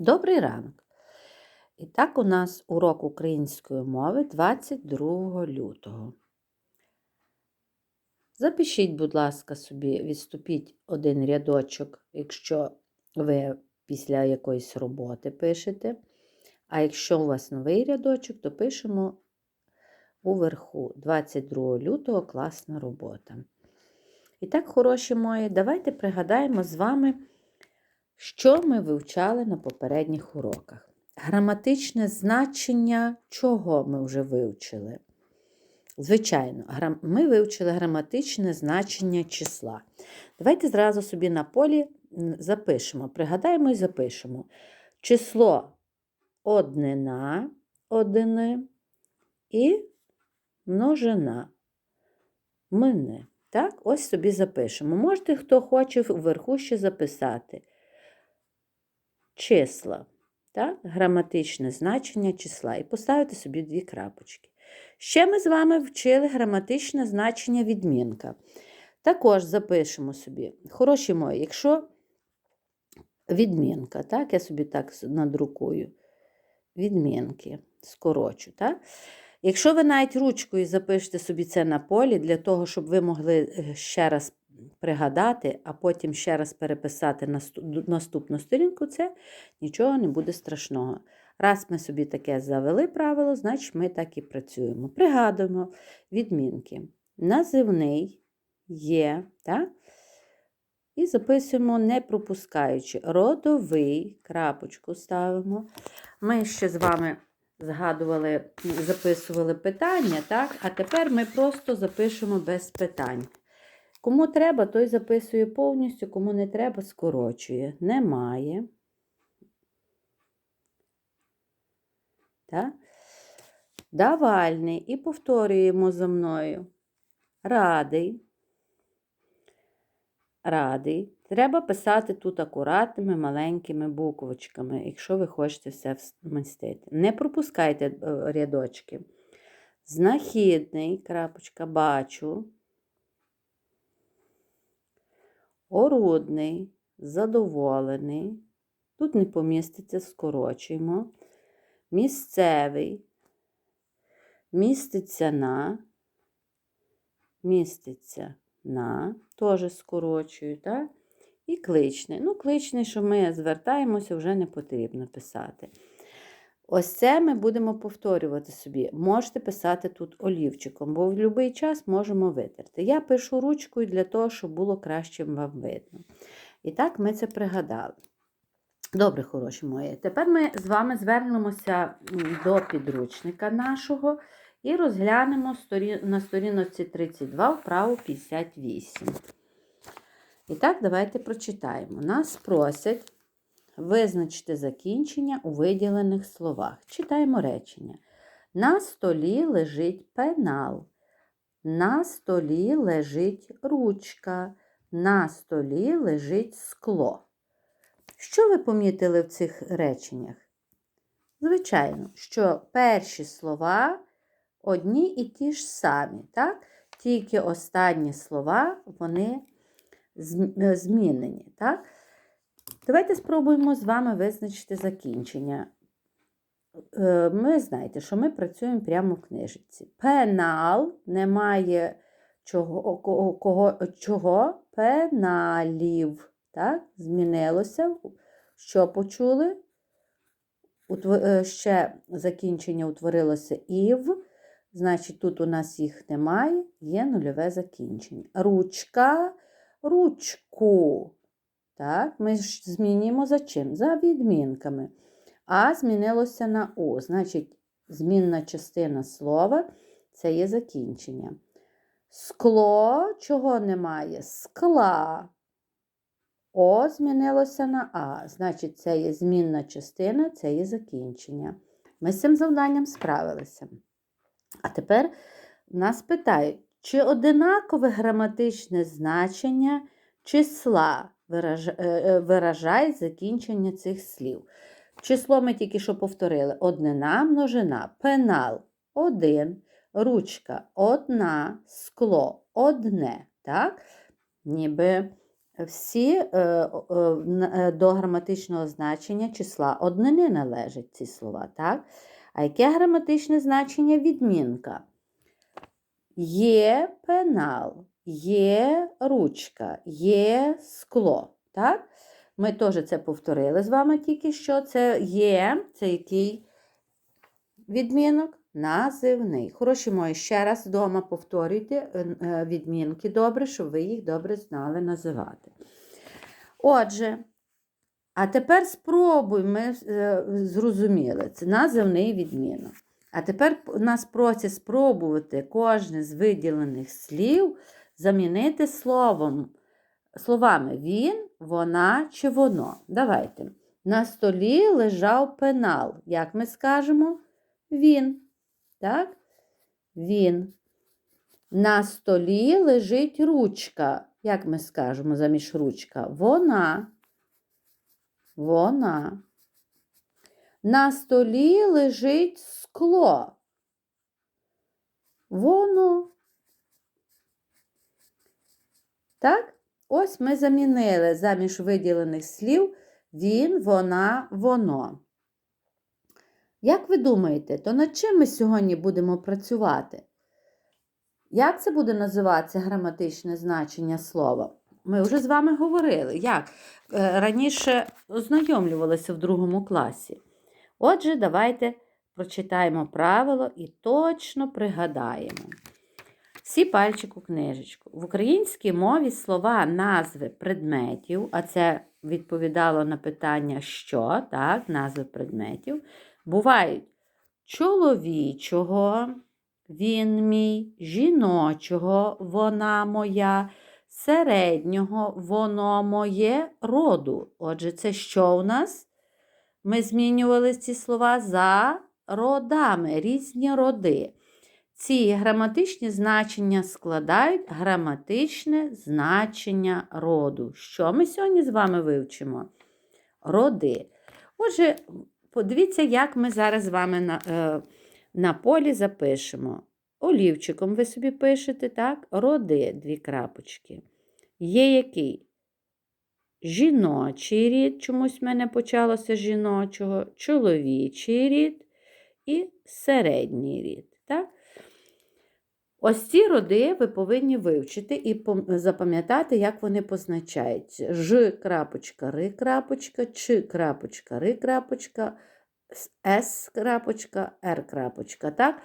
Добрий ранок! І так у нас урок української мови 22 лютого. Запишіть, будь ласка, собі, відступіть один рядочок, якщо ви після якоїсь роботи пишете. А якщо у вас новий рядочок, то пишемо уверху 22 лютого класна робота. І так, хороші мої, давайте пригадаємо з вами. Що ми вивчали на попередніх уроках? Граматичне значення чого ми вже вивчили? Звичайно, ми вивчили граматичне значення числа. Давайте зразу собі на полі запишемо, пригадаємо і запишемо. Число однина, одини і множина. Мини. Так, ось собі запишемо. Можете, хто хоче, вверху ще записати числа, так? граматичне значення числа, і поставити собі дві крапочки. Ще ми з вами вчили граматичне значення відмінка. Також запишемо собі, хороші мої, якщо відмінка, так, я собі так надрукую, відмінки, скорочу. так? Якщо ви навіть ручкою запишете собі це на полі, для того, щоб ви могли е, ще раз пригадати, а потім ще раз переписати наступну сторінку, це нічого не буде страшного. Раз ми собі таке завели правило, значить ми так і працюємо. Пригадуємо відмінки. Називний є, так? І записуємо, не пропускаючи. Родовий, крапочку ставимо. Ми ще з вами згадували, записували питання, так? а тепер ми просто запишемо без питань. Кому треба, той записує повністю, кому не треба, скорочує. Немає. Так? Давальний. І повторюємо за мною. Радий. Радий. Треба писати тут акуратними маленькими буквочками, якщо ви хочете все вмістити. Не пропускайте е, рядочки. Знахідний, крапочка, бачу орудний, задоволений. Тут не поміститься, скорочуємо. Місцевий, міститься на, міститься на, теж скорочую, так? І кличний. Ну, кличний, що ми звертаємося, вже не потрібно писати. Ось це ми будемо повторювати собі. Можете писати тут олівчиком, бо в будь-який час можемо витерти. Я пишу ручкою для того, щоб було краще вам видно. І так ми це пригадали. Добре, хороші мої. Тепер ми з вами звернемося до підручника нашого і розглянемо на сторінці 32 вправу 58. І так, давайте прочитаємо. Нас просять. Визначте закінчення у виділених словах. Читаємо речення. На столі лежить пенал. На столі лежить ручка. На столі лежить скло. Що ви помітили в цих реченнях? Звичайно, що перші слова одні і ті ж самі, так? тільки останні слова вони змінені. так? Давайте спробуємо з вами визначити закінчення. Е, ми знаєте, що ми працюємо прямо в книжці. Пенал немає чого, кого, чого? пеналів. Так? Змінилося. Що почули? Е, ще закінчення утворилося ів. Значить, тут у нас їх немає, є нульове закінчення. Ручка, ручку. Так, Ми ж змінюємо за чим? За відмінками. А змінилося на У. Значить, змінна частина слова це є закінчення. Скло, чого немає? Скла. О змінилося на А. Значить, це є змінна частина, це є закінчення. Ми з цим завданням справилися. А тепер нас питають, чи одинакове граматичне значення числа Е, е, виражає закінчення цих слів. Число ми тільки що повторили: однина, множина, пенал один, ручка одна, скло одне. так? Ніби всі е, е, до граматичного значення числа однини належать ці слова, так? А яке граматичне значення відмінка? Є пенал, є ручка, є скло. Так? Ми теж це повторили з вами тільки що. Це є, це який відмінок? Називний. Хороші мої, ще раз вдома повторюйте е, е, відмінки добре, щоб ви їх добре знали називати. Отже, а тепер спробуй, ми е, зрозуміли, це називний відмінок. А тепер нас просять спробувати кожне з виділених слів замінити словом, словами він, вона чи воно. Давайте. На столі лежав пенал. Як ми скажемо? Він. Так? Він. На столі лежить ручка. Як ми скажемо заміж ручка? Вона. Вона. На столі лежить скло. Воно. Так? Ось ми замінили заміж виділених слів він, вона, воно. Як ви думаєте, то над чим ми сьогодні будемо працювати? Як це буде називатися граматичне значення слова? Ми вже з вами говорили, як Е, раніше ознайомлювалися в другому класі. Отже, давайте прочитаємо правило і точно пригадаємо. Всі пальчик у книжечку. В українській мові слова назви предметів, а це відповідало на питання що, так, назви предметів, бувають чоловічого, він мій, жіночого, вона моя, середнього, воно моє роду. Отже, це що у нас? Ми змінювали ці слова за родами, різні роди. Ці граматичні значення складають граматичне значення роду. Що ми сьогодні з вами вивчимо? Роди. Отже, подивіться, як ми зараз з вами на, е, на полі запишемо. Олівчиком ви собі пишете, так? Роди, дві крапочки. Є який? Жіночий рід, чомусь в мене почалося жіночого, чоловічий рід і середній рід. Так? Ось ці роди ви повинні вивчити і запам'ятати, як вони позначаються. Ж крапочка, ри крапочка, Ч крапочка, ри крапочка, С крапочка, Р крапочка. Так?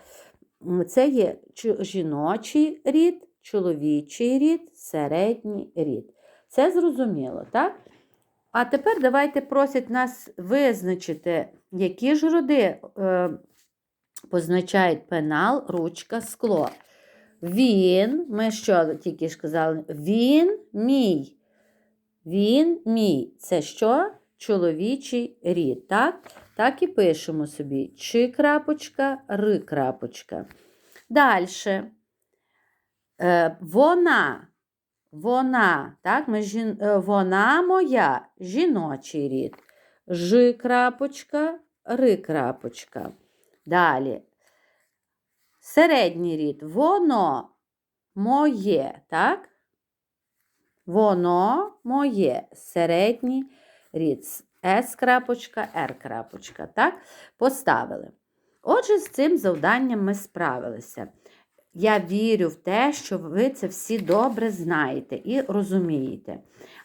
Це є жіночий рід, чоловічий рід, середній рід. Це зрозуміло, так? А тепер давайте просять нас визначити, які ж роди е, позначають пенал, ручка, скло. Він, ми що тільки ж казали, він мій. Він мій. Це що? Чоловічий рід. Так? Так і пишемо собі чи крапочка, ри крапочка. Далі. Е, вона. Вона, так, ми жін... е, вона моя, жіночий рід. Ж крапочка, ри крапочка. Далі. Середній рід. Воно моє, так? Воно моє. Середній рід. С крапочка, Р крапочка. Так? Поставили. Отже, з цим завданням ми справилися. Я вірю в те, що ви це всі добре знаєте і розумієте.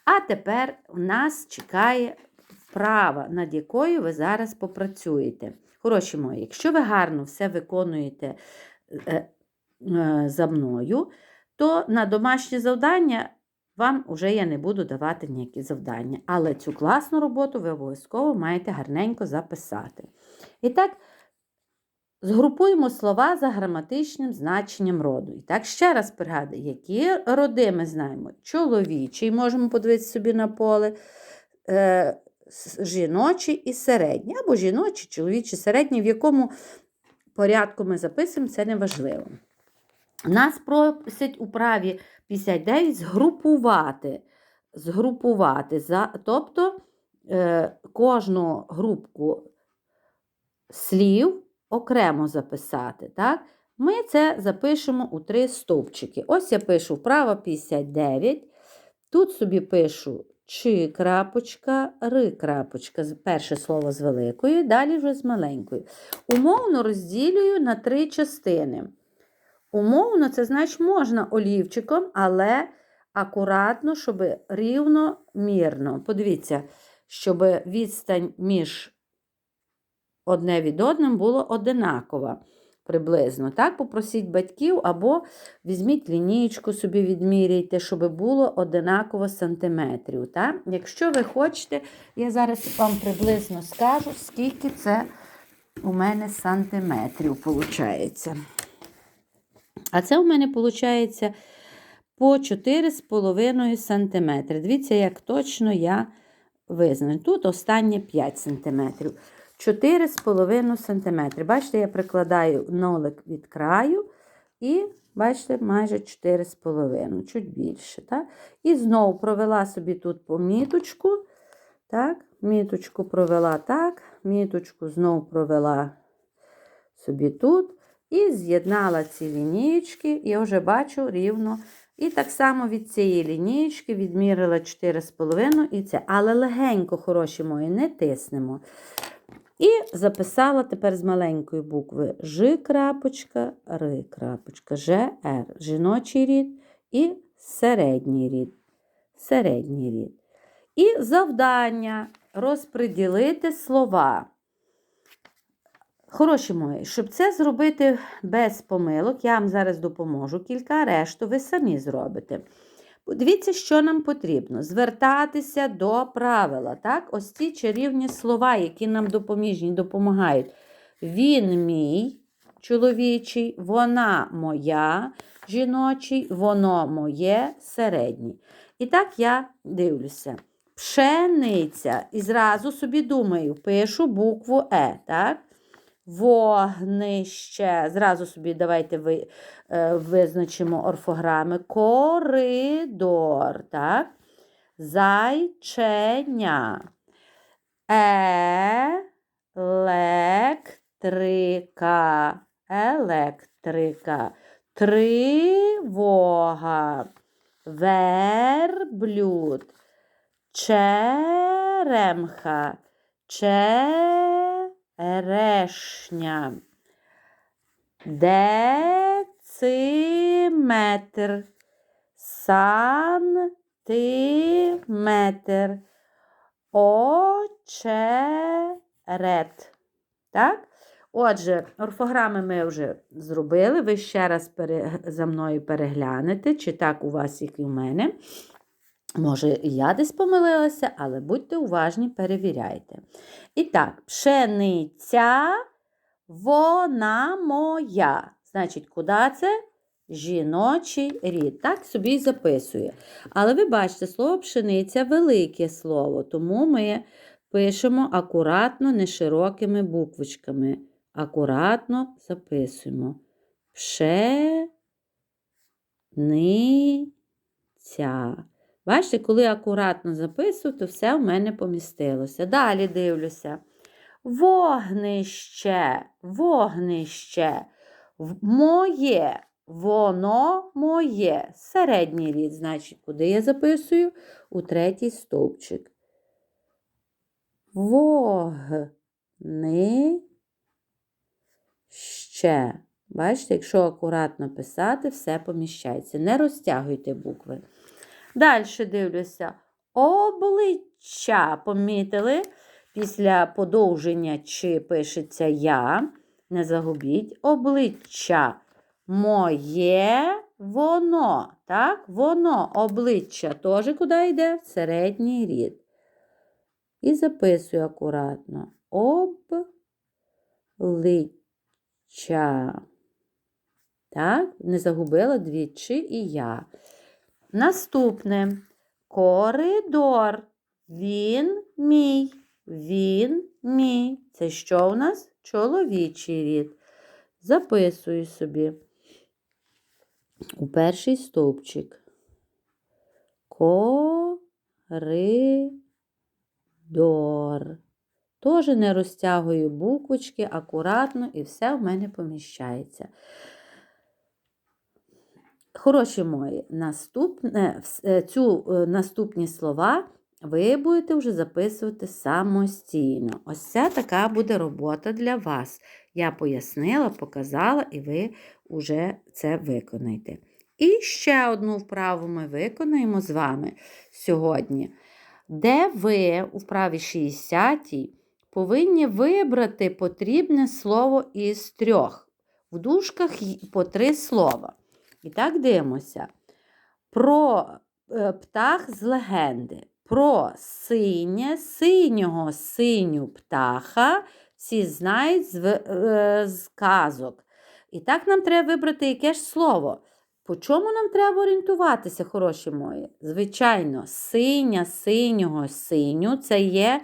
А тепер у нас чекає вправа, над якою ви зараз попрацюєте. Хороші мої, якщо ви гарно все виконуєте за мною, то на домашнє завдання вам вже я не буду давати ніякі завдання. Але цю класну роботу ви обов'язково маєте гарненько записати. І так, згрупуємо слова за граматичним значенням роду. І так, ще раз пригадую, які роди ми знаємо. Чоловічий, можемо подивитися собі на поле. Е, с- і середній, або жіночий, чоловічий, середній, в якому порядку ми записуємо, це не важливо. Нас просять у праві 59 згрупувати. Згрупувати, за, тобто е, кожну групку слів окремо записати. Так? Ми це запишемо у три стовпчики. Ось я пишу вправо 59. Тут собі пишу чи крапочка, ри крапочка. Перше слово з великої, далі вже з маленької. Умовно розділюю на три частини. Умовно, це значить можна олівчиком, але акуратно, щоб рівномірно. Подивіться, щоб відстань між одне від одним було одинакова приблизно. Так, попросіть батьків або візьміть лінійку собі відміряйте, щоб було одинаково сантиметрів. Так? Якщо ви хочете, я зараз вам приблизно скажу, скільки це у мене сантиметрів виходить. А це у мене виходить по 4,5 см. Дивіться, як точно я визнаю. Тут останнє 5 см. 4,5 см. Бачите, я прикладаю нолик від краю і, бачите, майже 4,5, чуть більше. Так? І знову провела собі тут поміточку. Так, міточку провела так, міточку знову провела собі тут. І з'єднала ці лінієчки, я вже бачу рівно. І так само від цієї лінієчки відмірила 4,5 і це. Але легенько, хороші мої, не тиснемо. І записала тепер з маленької букви Ж крапочка, Р крапочка, Ж, Р. Жіночий рід і середній рід. Середній рід. І завдання розподілити слова. Хороші мої, щоб це зробити без помилок, я вам зараз допоможу кілька, решту ви самі зробите. Дивіться, що нам потрібно. Звертатися до правила. Так? Ось ці чарівні слова, які нам допоміжні, допомагають. Він мій чоловічий, вона моя жіночий, воно моє середній. І так я дивлюся. Пшениця. І зразу собі думаю, пишу букву Е. так? Вогнище. Зразу собі давайте ви, е, визначимо орфограми. Коридор. так? Зайченя. Електрика. Електрика. Тривога. Верблюд. Черемха. Черешня. Дециметр. Сантиметр. Очерет. Так? Отже, орфограми ми вже зробили. Ви ще раз пере... за мною переглянете, чи так у вас, як і у мене. Може, я десь помилилася, але будьте уважні, перевіряйте. І так, пшениця, вона моя. Значить, куди це? Жіночий рід. Так собі і записує. Але ви бачите, слово пшениця велике слово, тому ми пишемо акуратно, не широкими буквочками. Акуратно записуємо. Пшениця. Бачите, коли акуратно записую, то все в мене помістилося. Далі дивлюся. Вогнище, вогнище. Моє, воно моє. Середній рід, значить, куди я записую? У третій стовпчик. Вогнище. Бачите, якщо акуратно писати, все поміщається. Не розтягуйте букви. Далі дивлюся. Обличчя. Помітили? Після подовження чи пишеться я. Не загубіть. Обличчя. Моє воно. Так? Воно, обличчя. Теж куди йде? В середній рід. І записую акуратно. Обличчя. Так? Не загубила двічі і я. Наступне коридор. Він мій. Він мій. Це що у нас? Чоловічий рід. Записую собі у перший стовпчик. Коридор. Теж не розтягую буквочки акуратно, і все в мене поміщається. Хороші мої, наступне, е, цю е, наступні слова ви будете вже записувати самостійно. Ось ця така буде робота для вас. Я пояснила, показала, і ви вже це виконаєте. І ще одну вправу ми виконаємо з вами сьогодні, де ви у вправі 60 повинні вибрати потрібне слово із трьох. В дужках по три слова. І так дивимося. Про е, птах з легенди. Про синє, синього синю птаха всі знають з, е, казок. І так нам треба вибрати яке ж слово. По чому нам треба орієнтуватися, хороші мої? Звичайно, синя, синього, синю це є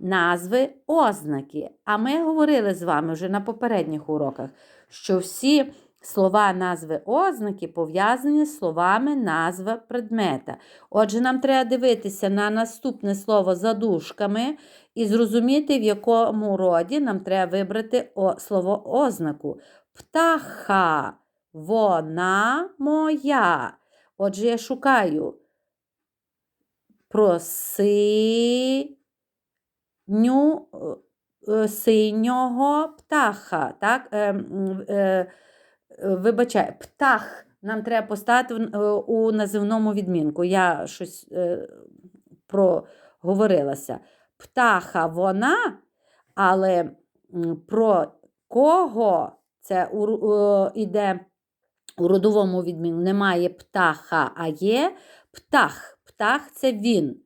назви ознаки. А ми говорили з вами вже на попередніх уроках, що всі слова назви ознаки пов'язані з словами назва предмета. Отже, нам треба дивитися на наступне слово за дужками і зрозуміти, в якому роді нам треба вибрати слово ознаку. Птаха, вона моя. Отже, я шукаю проси е, синього птаха. Так? Е, е, е, вибачай, птах. Нам треба поставити е, у називному відмінку. Я щось е, проговорилася. Птаха вона, але про кого це е, іде у родовому відмінку? Немає птаха, а є птах. Птах це він.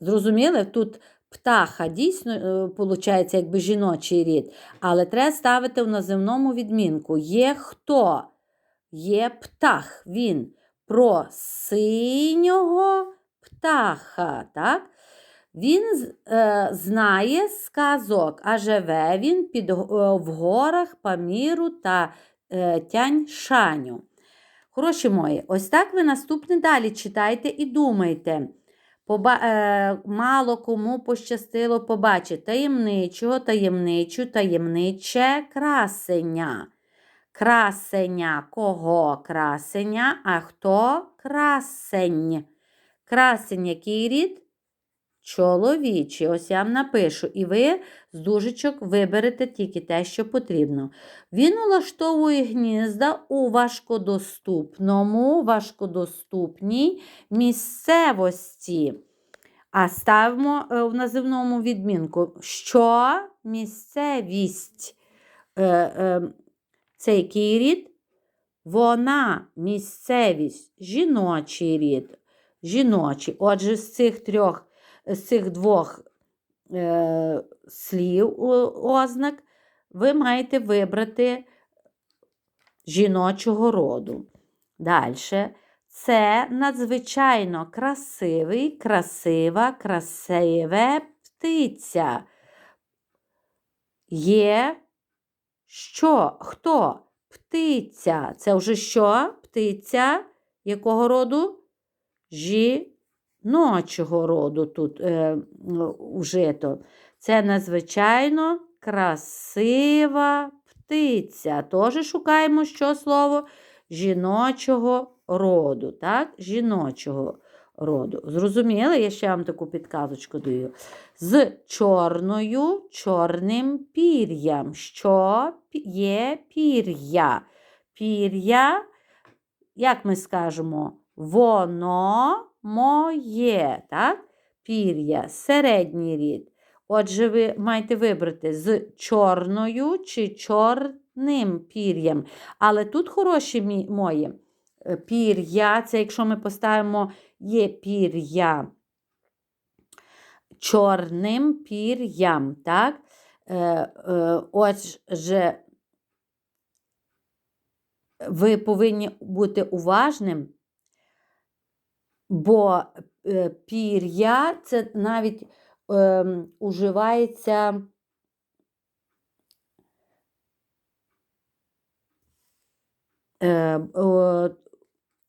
Зрозуміли? Тут птаха дійсно виходить, якби жіночий рід, але треба ставити в називному відмінку. Є хто? Є птах, він про синього птаха. Так? Він е, знає сказок, а живе він під, е, в горах Паміру та е, Тянь-Шаню. Хороші мої, ось так ви наступне далі читайте і думайте. Е, мало кому пощастило побачити таємничого, таємничу, таємниче красення. Красення кого красення, а хто красень? Красень який рід? Чоловічий. Ось я вам напишу. І ви з дужечок виберете тільки те, що потрібно. Він улаштовує гнізда у важкодоступному, важкодоступній місцевості. А ставимо е, в називному відмінку, що місцевість. Е, е, це який рід? Вона місцевість, жіночий рід. Жіночий. Отже, з цих трьох, з цих двох е, слів ознак ви маєте вибрати жіночого роду. Далі. Це надзвичайно красивий, красива, красиве птиця. Є що? Хто? Птиця. Це вже що? Птиця якого роду? Жіночого роду тут е, вжито. Це надзвичайно красива птиця. Теж шукаємо що слово? Жіночого роду. Так? Жіночого роду. Зрозуміли? Я ще вам таку підказочку даю. З чорною чорним пір'ям. Що є пір'я? Пір'я, як ми скажемо, воно моє. Так? Пір'я, середній рід. Отже, ви маєте вибрати з чорною чи чорним пір'ям. Але тут хороші мої е, пір'я, це якщо ми поставимо є пір'я чорним пір'ям. Так? Е, е, отже, ви повинні бути уважним, бо е, пір'я це навіть е, уживається. Е, о,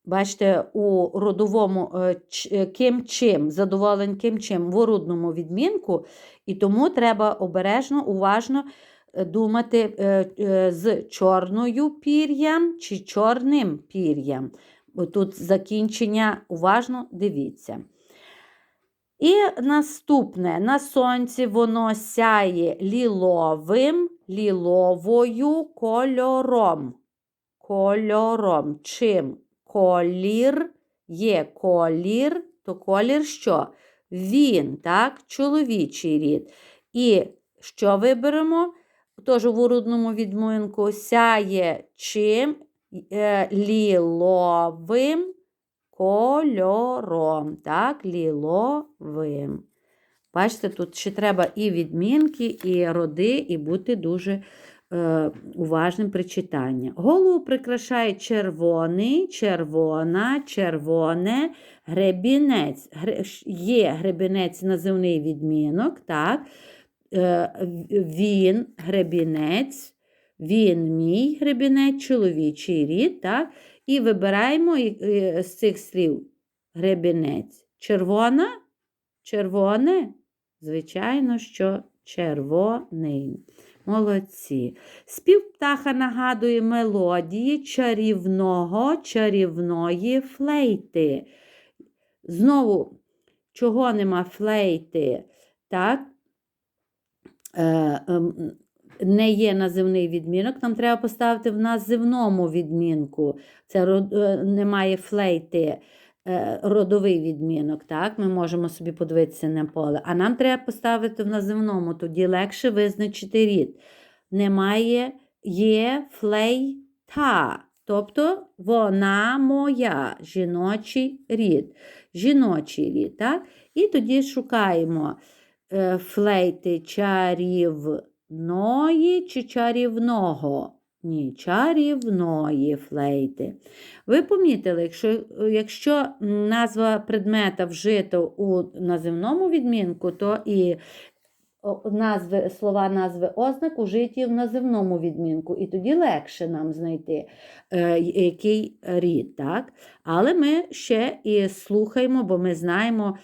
Бачите, у родовому е, е, ким чим, задоволень ким чим в орудному відмінку, і тому треба обережно, уважно е, думати е, е, з чорною пір'ям чи чорним пір'ям. Тут закінчення уважно дивіться. І наступне на сонці воно сяє ліловим, ліловою кольором. Кольором. Чим колір є колір, то колір що? Він, так, чоловічий рід. І що виберемо? Теж в урудному відмінку сяє чим ліловим кольором. Так, ліловим. Бачите, тут ще треба і відмінки, і роди, і бути дуже е, уважним при читанні. Голову прикрашає червоний, червона, червоне, гребінець. Гре, є гребінець називний відмінок. так, е, Він гребінець. Він мій гребінець, чоловічий рід, так? І вибираємо з цих слів гребінець. Червона? Червоне? Звичайно, що червоний. Молодці. Спів птаха нагадує мелодії чарівного, чарівної флейти. Знову, чого нема флейти? Так? Е, ем, не є називний відмінок, нам треба поставити в називному відмінку. Це е, немає флейти, е, родовий відмінок. так? Ми можемо собі подивитися на поле. А нам треба поставити в називному, тоді легше визначити рід. Немає є флейта. Тобто вона моя жіночий рід. Жіночий рід. так? І тоді шукаємо е, флейти чарів ної чи чарівного? Ні, чарівної флейти. Ви помітили, якщо якщо назва предмета вжита у називному відмінку, то і назви, слова назви ознак ужиті в називному відмінку. І тоді легше нам знайти, е, який рід. так? Але ми ще і слухаємо, бо ми знаємо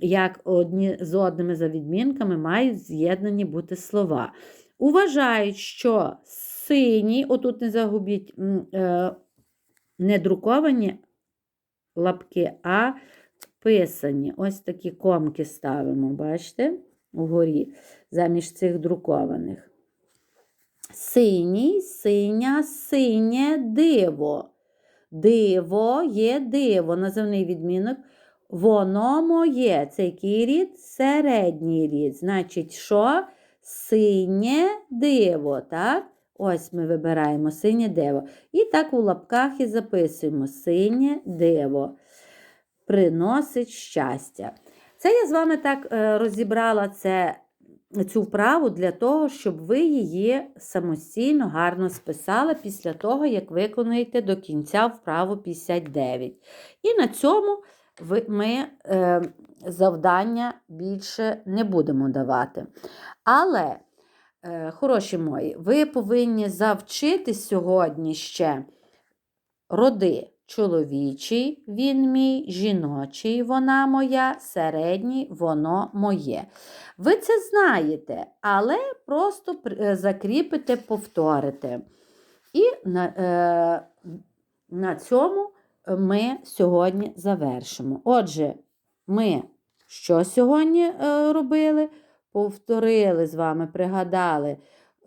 як одні з одними за відмінками мають з'єднані бути слова. Уважають, що сині, отут не загубіть е, не друковані лапки, а писані. Ось такі комки ставимо, бачите, угорі, заміж цих друкованих. Синій, синя, синє диво. Диво є диво, називний відмінок. Воно моє. Це який рід? Середній рід. Значить, що? Синє диво. так? Ось ми вибираємо синє диво. І так у лапках і записуємо синє диво. Приносить щастя. Це я з вами так е, розібрала це, цю вправу для того, щоб ви її самостійно гарно списали після того, як виконуєте до кінця вправу 59. І на цьому ми е, завдання більше не будемо давати. Але, е, хороші мої, ви повинні завчити сьогодні ще роди. Чоловічий, він мій, жіночий, вона моя, середній, воно моє. Ви це знаєте, але просто е, закріпите, повторите. І на, е, на цьому ми сьогодні завершимо. Отже, ми що сьогодні е, робили? Повторили з вами, пригадали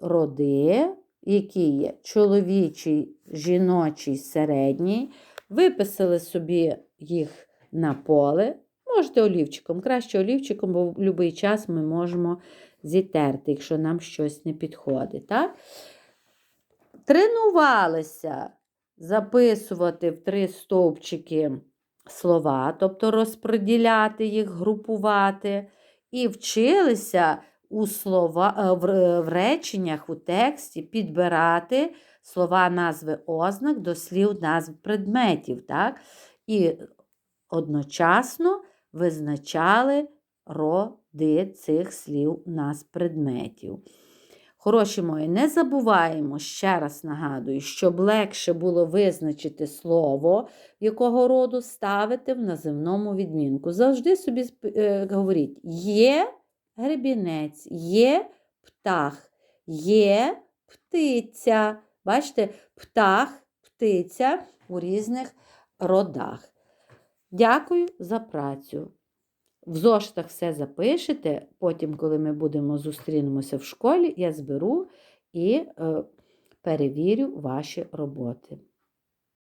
роди, які є чоловічий, жіночий, середній. Виписали собі їх на поле. Можете олівчиком, краще олівчиком, бо в будь-який час ми можемо зітерти, якщо нам щось не підходить. Так? Тренувалися записувати в три стовпчики слова, тобто розподіляти їх, групувати, і вчилися у слова, е, в реченнях, у тексті підбирати слова назви ознак до слів назв предметів. так? І одночасно визначали роди цих слів назв предметів. Хороші мої, не забуваємо, ще раз нагадую, щоб легше було визначити слово, якого роду ставити в називному відмінку. Завжди собі е, говоріть: є гребінець, є птах, є птиця. Бачите, птах, птиця у різних родах. Дякую за працю. В зошитах все запишете. Потім, коли ми будемо зустрінемося в школі, я зберу і е, перевірю ваші роботи.